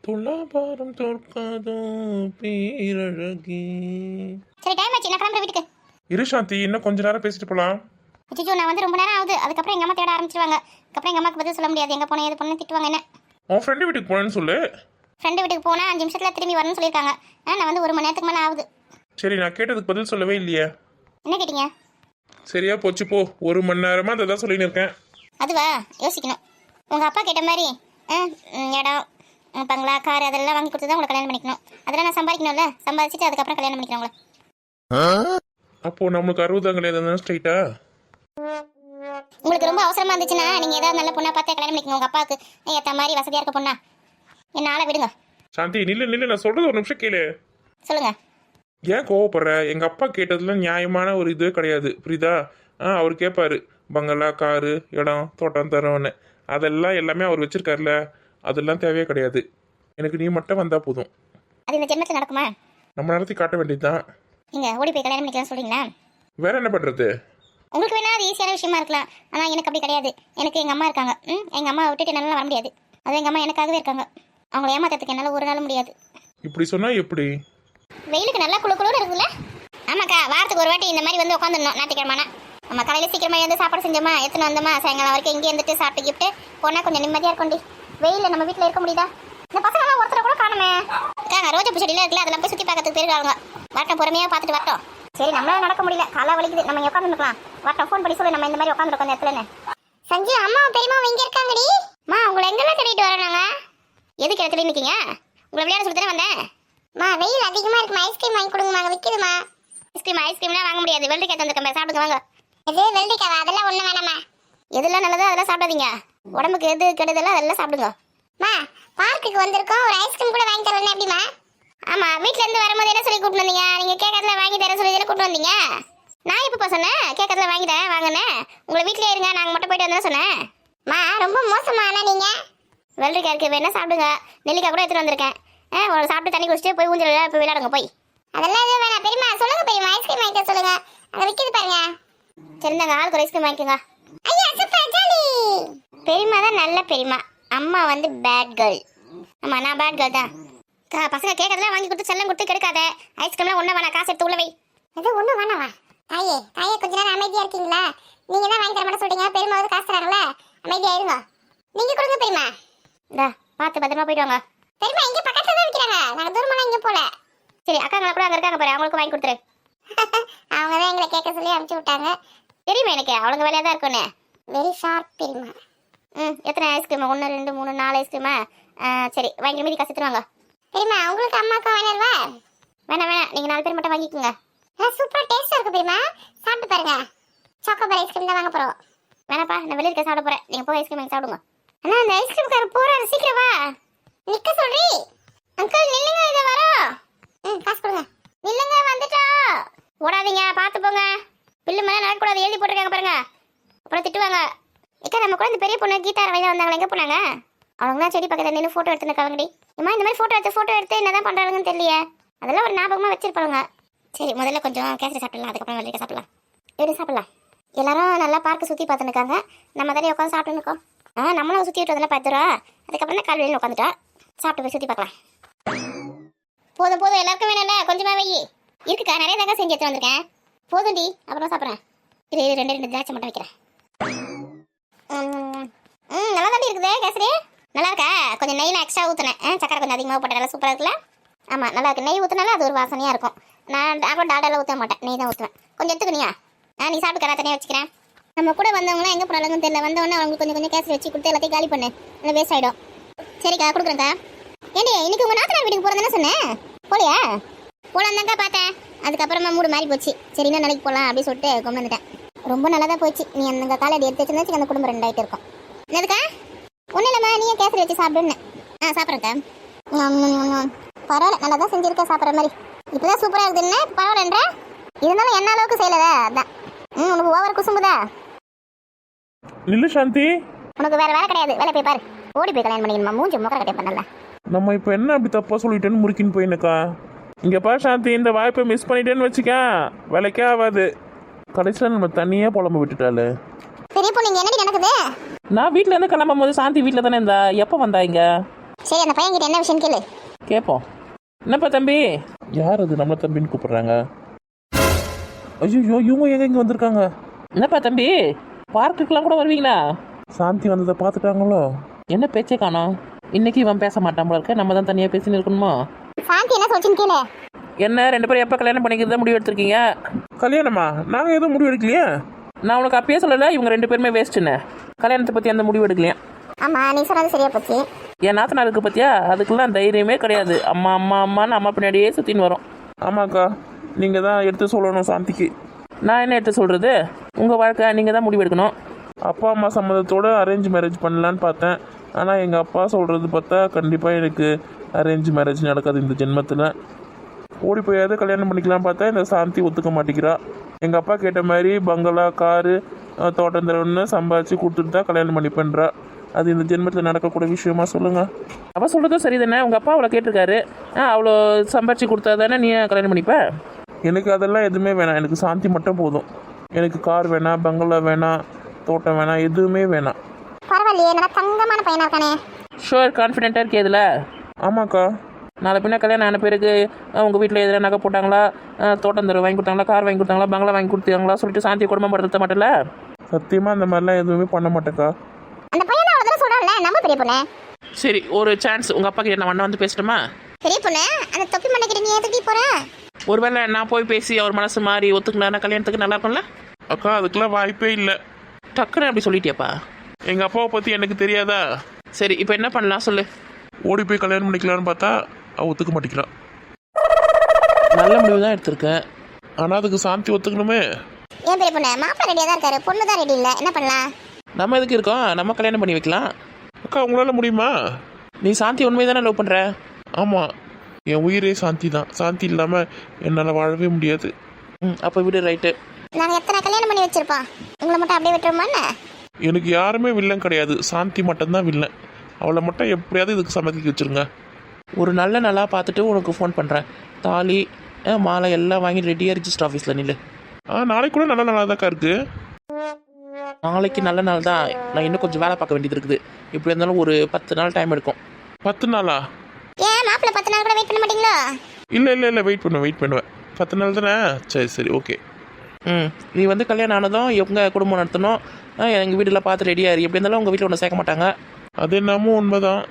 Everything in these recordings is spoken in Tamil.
துலாபாரம் தோற்காதோ பேரழகி. சரி டைம் ஆச்சு. நான் கிளம்புற வீட்டுக்கு. இரு சாந்தி இன்னும் கொஞ்ச நேரம் பேசிட்டு போலாம். அச்சோ நான் வந்து ரொம்ப நேரம் ஆகுது. அதுக்கப்புறம் எங்கள் அம்மா தேட ஆரம்பிச்சிருவாங்க. அதுக்கப்புறம் எங்கள் அம்மாக்கு பதில் சொல்ல முடியாது. எங்கே போனேன் எது போனேன் திட்டுவாங்க என்ன? உன் ஃப்ரெண்டு வீட்டுக்கு போனேன்னு சொல்லு. ஃப்ரெண்டு வீட்டுக்கு போனால் அஞ்சு நிமிஷத்தில் திரும்பி வரணும்னு சொல்லியிருக்காங்க. நான் வந்து ஒரு மணி நேரத்துக்கு மேலே ஆகுது. சரி நான் கேட்டதுக்கு பதில் சொல்லவே இல்லையே. என்ன கேட்டீங்க? சரியா போச்சு போ. ஒரு மணி நேரமா அதை தான் சொல்லின்னு இருக்கேன். அதுவா? யோசிக்கணும். உங்கள் அப்பா கேட்ட மாதிரி இடம் பங்களா கார் அதெல்லாம் வாங்கி கொடுத்து தான் உங்களை கல்யாணம் பண்ணிக்கணும். அதெல்லாம் நான் சம்பாதிக்கணும்ல? சம்பாதிச்சுட்டு அதுக்கப்புறம் கல்யாணம் பண்ணிக்கிறேன் உங்களை. அப்போ நம்மளுக்கு அறுபதாம் கிடையாது ஸ்ட்ரைட்டா உங்களுக்கு ரொம்ப அவசரமா இருந்துச்சுன்னா நீங்கள் ஏதாவது நல்ல பொண்ணா பார்த்து கல்யாணம் பண்ணிக்கணும். உங்கள் அப்பாவுக்கு ஏற்ற மாதிரி வசதியாக இருக்க பொண்ணா. என்ன ஆளை விடுங்க. சாந்தி நில்லு நில்லு நான் சொல்றது ஒரு நிமிஷம் கேளு. சொல்லுங்கள் ஏன் கோவப்படுற? எங்க அப்பா கேட்டதுல நியாயமான ஒரு இதுவே கிடையாது. புரியுதா? ஆ அவர் கேட்பாரு பங்களா காரு இடம் தோட்டம் தரோன்னு. அதெல்லாம் எல்லாமே அவர் வச்சிருக்காருல அதெல்லாம் தேவையே கிடையாது. எனக்கு நீ மட்டும் வந்தா போதும். அது இந்த ஜென்மத்தில் நடக்குமா? நம்ம நடத்தி காட்ட வேண்டியதுதான். நீங்கள் ஓடி போய் கல்யாணம் பண்ணிக்கலாம் சொல்கிறீங்களா வேற என்ன பண்றது? உங்களுக்கு வேணா அது ஈஸியான விஷயமா இருக்கலாம். ஆனால் எனக்கு அப்படி கிடையாது. எனக்கு எங்கள் அம்மா இருக்காங்க. ம் எங்கள் அம்மா விட்டுட்டு என்னால் வர முடியாது. அதுவும் எங்கள் அம்மா எனக்காகவே இருக்காங்க. அவங்கள ஏமாத்துறதுக்கு என்னால் ஒரு நாள் முடியாது. இப்படி சொன்னா எப்படி? வெயிலுக்கு நல்லா குளு குளுன்னு இருக்குல்ல? ஆமாக்கா வாரத்துக்கு ஒரு வாட்டி இந்த மாதிரி வந்து உட்காந்துடணும். ஞாயிற்றுக்கிழமை நம்ம காலையில் சீக்கிரமா எழுந்து சாப்பாடு செஞ்சோமா எடுத்துன்னு வந்தோமா சாயங்காலம் வரைக்கும் இங்கே இருந்துட்டு சாப்பிட்டு கிப்ட்டு போனால் கொஞ்சம் நிம்மதியாக இருக்கும்டி வெயிலில் நம்ம வீட்டில் இருக்க முடியுதா? இந்த பசங்களாம் ஒருத்தர் கூட காணுமே. அக்கா ரோஜா பூச்செடியில் இருக்குல்ல அதெல்லாம் போய் சுற்றி பார்க்கறதுக்கு போயிருக்காங்க. வரட்டும் பொறுமையாக பார்த்துட்டு வரட்டும். சரி நம்மளால நடக்க முடியல. காலை வலிக்குது. நம்ம இங்கே உட்காந்துருக்கலாம் வரட்டும் ஃபோன் பண்ணி சொல்லு. நம்ம இந்த மாதிரி உட்காந்துருக்கோம் இந்த இடத்துலன்னு. சஞ்சு அம்மா பெரியமா இங்கே இருக்காங்கடி. மா உங்களை எங்கெல்லாம் தேடிட்டு வரோம் நாங்கள் எதுக்கு இடத்துல நிற்கீங்க உங்களை விளையாட சொல்லி தானே வந்தேன். மா வெயில் அதிகமா இருக்குமா? ஐஸ்கிரீம் வாங்கி கொடுங்கம்மா. அங்கே விற்கிதுமா ஐஸ்கிரீம் ஐஸ்கிரீம்லாம் வாங்க முடியாது. வெள்ளரிக்காய் தந்துருக்கேன் சாப்பிடுங்க வாங்க. எது வெள்ளரிக்காய் அதெல்லாம் ஒண்ணு வேணாமா எதெல்லாம் நல்லதோ அதெல்லாம் சாப்பிடாதீங்க. உடம்புக்கு எது கெடுதலோ அதெல்லாம் சாப்பிடுங்க. மா பார்க்குக்கு வந்திருக்கோம். ஒரு ஐஸ்கிரீம் கூட வாங்கி தரணும் எப்படிமா ஆமா வீட்ல இருந்து வரும்போது என்ன சொல்லி கூட்டு வந்தீங்க? நீங்க கேக்கறதுல வாங்கி தர சொல்லி தானே கூட்டு வந்தீங்க? நான் இப்ப சொன்னேன்? கேக்கறதுல வாங்கி தரேன் வாங்கினேன் உங்களை வீட்லயே இருங்க நாங்க மட்டும் போயிட்டு வந்தோம் சொன்னேன். மா ரொம்ப மோசமா ஆனா நீங்க? வெள்ளரிக்காய் இருக்கு வேணா சாப்பிடுங்க. நெல்லிக்காய் கூட எடுத்துட்டு வந்திருக்கேன். ஆ ஒரு சாப்பிட்டு தண்ணி குடிச்சிட்டு போய் ஊஞ்சல் போய் விளையாடுங்க போய். அதெல்லாம் எதுவும் வேணாம். பெரியமா சொல்லுங்க பெரியமா ஐஸ்கிரீம் வாங்கிக்க சொல்லுங்க. அங்க விக்குது பாருங்க. சரி நாங்க ஆளுக்கு ஒரு ஐஸ்கிரீம் வாங்கிக்கோங்க. ஐயா சூப்பர் ஜாலி. பெரியமா தான் நல்ல பெரியமா அம்மா வந்து பேட் கேர்ள் ஆமா நான் பேட் கேர்ள் தான். பசங்க கேட்கறதெல்லாம் வாங்கி கொடுத்து செல்லம் கொடுத்து கெடுக்காத. ஐஸ்கிரீம்லாம் ஒன்றும் வேணாம் காசு எடுத்து உள்ள வை. அது ஒன்றும் வேணாவா தாயே தாயே கொஞ்ச நேரம் அமைதியா இருக்கீங்களா? நீங்க தான் வாங்கி தர மாட்டேன் சொல்றீங்க. பெரியமாவது காசு தராங்களே அமைதியா இருங்க. நீங்க கொடுங்க பெரியமா இந்தா பார்த்து பத்திரமா போயிட்டு வாங்க. பெரியமா இங்க பக்கத்துல தான் விக்கிறாங்க. நாங்க தூரமெல்லாம் இங்க போல சரி அக்காங்களை கூட அங்க இருக்காங்க பாரு. அவங்களுக்கு வாங்கி கொடுத்துரு. அவங்க தான் எங்களை கேட்க சொல்லி அனுப்பிச்சு விட்டாங்க. தெரியுமா எனக்கு அவளுங்க வேலையாக தான் இருக்கும்னு. வெரி ஷார்ப் தெரியுமா ம் எத்தனை ஐஸ்கிரீமா ஒன்று ரெண்டு மூணு நாலு ஐஸ்கிரீமா சரி வாங்கிற மீதி காசு எடுத்துருவாங்க அவங்களுக்கு உங்களுக்கு அம்மாவுக்கும் வேணாம்வா வேணாம் வேணாம். நீங்கள் நாலு பேர் மட்டும் வாங்கிக்கோங்க. சூப்பராக டேஸ்ட்டாக இருக்கு தெரியுமா சாப்பிட்டு பாருங்க. சாக்கோபார் ஐஸ்கிரீம் தான் வாங்க போகிறோம் வேணாப்பா நான் வெளியே இருக்க சாப்பிட போகிறேன் நீங்கள் போய் ஐஸ்கிரீம் வாங்கி சாப்பிடுங்க. அண்ணா அந்த ஐஸ்கிரீம் காரர் போகிறாரு சீக்கிரம் வா. நிக்க சொல்றி அங்கிள் நில்லுங்க இதை வரோம் ம் காசு கொடுங்க. நில்லுங்க வந்துட்டோம் ஓடாதீங்க பார்த்து போங்க. பில்லு மேலே நடக்கக்கூடாது எழுதி போட்டிருக்காங்க பாருங்க. அப்புறம் திட்டுவாங்க. இக்கா நம்ம கூட இந்த பெரிய பொண்ணு கீதா ரவையில வந்தாங்களே எங்கே போனாங்க? அவங்களாம் செடி பக்கத்தில் நின்று ஃபோட்டோ எடுத்துருக்காங்கடி இம்மா இந்த மாதிரி ஃபோட்டோ எடுத்து ஃபோட்டோ எடுத்து என்னதான் பண்ணுறாங்கன்னு தெரியல அதெல்லாம் ஒரு ஞாபகமாக வச்சிருப்பாங்க சரி முதல்ல கொஞ்சம் கேசரி சாப்பிடலாம் அதுக்கப்புறம் வெளியே சாப்பிடலாம். எப்படி சாப்பிடலாம்? எல்லாரும் நல்லா பார்க்க சுற்றி பார்த்துருக்காங்க நம்ம தானே உட்காந்து சாப்பிட்டுன்னு இருக்கோம். ஆ நம்மளும் சுற்றி விட்டு பத்து ரூபா. அதுக்கப்புறம் தான் கால் உட்காந்துட்டோம். சாப்பிட்டு போய் சுற்றி பார்க்கலாம். போதும் போதும். எல்லாருக்கும் வேணும்ல. கொஞ்சமாக வை. இருக்குக்கா நிறைய தகவல் செஞ்சு எடுத்து வந்திருக்கேன். போதும் டி அப்புறம் சாப்பிட்றேன். இது இது ரெண்டு ரெண்டு திராட்சை மட்டும் வைக்கிறேன். ம் நல்லா தான் இருக்குது கேசரி. நல்லா இருக்கா? கொஞ்சம் நெய்யில் எக்ஸ்ட்ரா ஊற்றுனேன் சக்கரை கொஞ்சம் அதிகமாக போட்டேன். நல்லா சூப்பராக இருக்குல்ல? ஆமாம் நல்லா இருக்கு. நெய் ஊற்றினாலும் அது ஒரு வாசனையாக இருக்கும். நான் அப்புறம் டாடாலாம் ஊற்ற மாட்டேன். நெய் தான் ஊற்றுவேன் கொஞ்சம் எடுத்துக்கணியா நான் நீ சாப்பிட்டு நான் தனியாக வச்சுக்கிறேன். நம்ம கூட வந்தவங்களாம் எங்கே போனாலும் தெரியல. வந்தவொடனே அவங்களுக்கு கொஞ்சம் கொஞ்சம் கேசரி வச்சு கொடுத்து எல்லாத்தையும் காலி பண்ணு. நல்லா வேஸ்ட் ஆகிடும் சரிக்கா கொடுக்குறேன்க்கா. ஏண்டி இன்னைக்கு உங்கள் நாத்தனார் வீட்டுக்கு போகிறேன் சொன்னேன்? போலியா? போலாம் தான்க்கா பார்த்தேன். அதுக்கப்புறமா மூடு மாறி போச்சு. சரி இன்னும் நாளைக்கு போகலாம் அப்படின்னு சொல்லிட்டு கொண்டு வந்துட்டேன். ரொம்ப நல்லா தான் போச்சு. நீ அந்த காலையில் எடுத்து வச்சிருந்தா அந்த குடும்பம் ரெண்டாயிட்டு இருக்கும். என்னதுக்கா? ஒன்றும் இல்லைம்மா நீயும் கேசரி வச்சு சாப்பிடுன்னு? ஆ சாப்பிட்றேன்க்கா. பரவாயில்ல நல்லா தான் செஞ்சிருக்கேன் சாப்பிட்ற மாதிரி. இப்போதான் சூப்பராக இருக்குதுன்னு பரவாயில்லன்ற? இருந்தாலும் என்ன அளவுக்கு செய்யலதா? அதான். ம் உனக்கு ஓவர் குசும்புதா? நில்லு சாந்தி. உனக்கு வேற வேலை கிடையாது. வேலை போய் பாரு. ஓடி போய் கல்யாணம் பண்ணிக்கணுமா? மூஞ்சி முக்கரை கட்டிய பண்ணல. நம்ம இப்போ என்ன அப்படி தப்பா சொல்லிட்டேன்னு முறுக்கின்னு போயினுக்கா? இங்க பாரு சாந்தி இந்த வாய்ப்பை மிஸ் பண்ணிட்டேன்னு வச்சுக்க வேலைக்கே ஆகாது. கடைசியில் நம்ம தனியாக புலம்ப விட்டுட்டாலே பெரிய பொண்ணு இங்க என்னடி நடக்குது? நான் வீட்டில் இருந்து கிளம்பும் போது சாந்தி வீட்டில் தானே இருந்தா? எப்போ வந்தா இங்க? சரி அந்த பையன் கிட்ட என்ன விஷயம் கேளு. கேட்போம் என்னப்பா தம்பி? யார் அது நம்ம தம்பின்னு கூப்பிடுறாங்க? ஐயோ இவங்க எங்க இங்க வந்திருக்காங்க? என்னப்பா தம்பி? பார்க்குக்கெல்லாம் கூட வருவீங்களா? சாந்தி வந்ததை பார்த்துட்டாங்களோ? என்ன பேச்சே காணோம். இன்னைக்கு இவன் பேச மாட்டான் போல இருக்க. நம்ம தான் தனியாக பேசின்னு இருக்கணுமா? சாந்தி என்ன சொல்லிச்சுன்னு கேளு. என்ன ரெண்டு பேரும் எப்போ கல்யாணம் பண்ணிக்கிறதா முடிவு எடுத்திருக்கீங்க? கல்யாணமா? நாங்க எதுவும் முடிவு எடுக்கலையே? நான் உனக்கு அப்பயே சொல்லலை இவங்க ரெண்டு பேருமே வேஸ்ட்டுன்னு கல்யாணத்தை பற்றி அந்த முடிவு எடுக்கலையா? ஆமா நீ சொன்னது சரியா போச்சு. என் நாத்தனாருக்கு பத்தியா? அதுக்கெல்லாம் தைரியமே கிடையாது. அம்மா அம்மா அம்மான்னு அம்மா பின்னாடியே சுற்றின்னு வரும். ஆமாக்கா நீங்க தான் எடுத்து சொல்லணும் சாந்திக்கு. நான் என்ன எடுத்து சொல்கிறது உங்கள் வாழ்க்கை நீங்கள் தான் முடிவு எடுக்கணும். அப்பா அம்மா சம்மதத்தோட அரேஞ்ச் மேரேஜ் பண்ணலான்னு பார்த்தேன். ஆனால் எங்கள் அப்பா சொல்கிறது பார்த்தா கண்டிப்பாக எனக்கு அரேஞ்ச் மேரேஜ் நடக்காது இந்த ஜென்மத்தில். ஓடி போயாவது கல்யாணம் பண்ணிக்கலாம் பார்த்தா இந்த சாந்தி ஒத்துக்க மாட்டேங்கிறா. எங்கள் அப்பா கேட்ட மாதிரி பங்களா காரு தோட்டம் தரவுன்னு சம்பாதிச்சு கொடுத்துட்டு தான் கல்யாணம் பண்ணிப்பேன்றா அது இந்த ஜென்மத்தில் நடக்கக்கூடிய விஷயமா சொல்லுங்கள் அவள் சொல்கிறதும் சரி தானே உங்கள் அப்பா அவ்வளோ கேட்டிருக்காரு. ஆ அவ்வளோ சம்பாரிச்சு கொடுத்தா தானே நீ கல்யாணம் பண்ணிப்ப? எனக்கு அதெல்லாம் எதுவுமே வேணாம். எனக்கு சாந்தி மட்டும் போதும். எனக்கு கார் வேணாம் பங்களா வேணாம் தோட்டம் வேணாம் எதுவுமே வேணாம். பரவாயில்லையே நல்லா தங்கமான பையனா இருக்கானே. ஷுவர் கான்ஃபிடென்ட்டாக இருக்கே இதில்? ஆமாக்கா. நாளை பின்ன கல்யாணம் ஆன பிறகு உங்கள் வீட்டில் எதிராக நகை போட்டாங்களா? தோட்டம் தர வாங்கி கொடுத்தாங்களா? கார் வாங்கி கொடுத்தாங்களா? பங்களா வாங்கி கொடுத்தாங்களா? சொல்லிட்டு சாந்தியை குடும்பம் படுத்த மாட்டல சத்தியமாக அந்த மாதிரிலாம் எதுவுமே பண்ண மாட்டேக்கா. அந்த பையன் அவ்வளோ தூரம் சொல்றான்ல நம்ம பெரிய பொண்ணு? சரி ஒரு சான்ஸ் உங்கள் அப்பா கிட்ட நான் வண்ண வந்து பேசட்டுமா? பெரிய பொண்ணு அந்த தொப்பி மண்ணை கிட்ட நீ ஏத்துக்கிட்டே போற? ஒருவேளை நான் போய் பேசி அவர் மனசு மாறி ஒத்துக்கினா கல்யாணத்துக்கு நல்லா இருக்கும்ல? அக்கா அதுக்கெல்லாம் வாய்ப்பே இல்லை. டக்குன்னு அப்படி சொல்லிட்டியாப்பா? எங்கள் அப்பாவை பற்றி எனக்கு தெரியாதா? சரி இப்போ என்ன பண்ணலாம்? சொல்லு. ஓடி போய் கல்யாணம் பண்ணிக்கலான்னு பார்த்தா அவ ஒத்துக்க மாட்டேங்கிறான் நல்ல முடிவு தான் எடுத்திருக்கேன் ஆனால் அதுக்கு சாந்தி ஒத்துக்கணுமே. ஏன் பெரிய பொண்ணு? மாப்பிள்ளை ரெடியா தான் இருக்காரு. பொண்ணு தான் ரெடி இல்ல. என்ன பண்ணலாம்? நம்ம எதுக்கு இருக்கோம்? நம்ம கல்யாணம் பண்ணி வைக்கலாம். அக்கா உங்களால் முடியுமா? நீ சாந்தி உண்மை தானே லவ் பண்ணுற ஆமாம் என் உயிரே சாந்தி தான். சாந்தி இல்லாமல் என்னால் வாழவே முடியாது. ம் அப்போ விடு ரைட்டு நாங்க எத்தனை கல்யாணம் பண்ணி வச்சிருப்போம்? உங்களை மட்டும் அப்படியே விட்டுருமா என்ன? எனக்கு யாருமே வில்லன் கிடையாது. சாந்தி மட்டும்தான் வில்லன். அவளை மட்டும் எப்படியாவது இதுக்கு சம்மதிக்க வச்சிருங்க. ஒரு நல்ல நாளாக பார்த்துட்டு உனக்கு ஃபோன் பண்ணுறேன் தாலி மாலை எல்லாம் வாங்கி ரெடியாக ரிஜிஸ்டர் ஆஃபீஸில் நில்லு. ஆ நாளைக்கு கூட நல்ல நல்லா தான்க்கா இருக்குது நாளைக்கு நல்ல நாள் தான். நான் இன்னும் கொஞ்சம் வேலை பார்க்க வேண்டியது இருக்குது. இப்படி இருந்தாலும் ஒரு பத்து நாள் டைம் எடுக்கும். பத்து நாளா? ஏன் மாப்பிள்ளை பத்து நாள் கூட வெயிட் பண்ண மாட்டீங்களோ? இல்லை இல்லை இல்லை வெயிட் பண்ணுவேன் வெயிட் பண்ணுவேன். பத்து நாள் தானே? சரி சரி ஓகே ம். நீ வந்து கல்யாணம் ஆனதும் எங்கள் குடும்பம் நடத்தணும். எங்கள் வீடெல்லாம் பார்த்து ரெடியாக இரு. எப்படி இருந்தாலும் உங்கள் வீட்டில் ஒன்று சேர்க்க மாட்டாங்க. அது என்னமோ உண்மைதான்.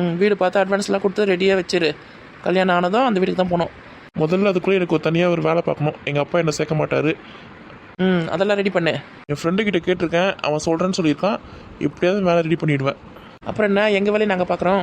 ம் வீடு பார்த்து அட்வான்ஸ்லாம் கொடுத்து ரெடியாக வச்சிரு. கல்யாணம் ஆனதும் அந்த வீட்டுக்கு தான் போகணும். முதல்ல அதுக்குள்ளே எனக்கு ஒரு தனியாக ஒரு வேலை பார்க்கணும். எங்கள் அப்பா என்ன சேர்க்க மாட்டார். ம் அதெல்லாம் ரெடி பண்ணு. என் ஃப்ரெண்டு கிட்ட கேட்டிருக்கேன். அவன் சொல்கிறேன்னு சொல்லியிருக்கான். எப்படியாவது வேலை ரெடி பண்ணிடுவேன். அப்புறம் என்ன? எங்கள் வேலையை நாங்கள் பார்க்குறோம்?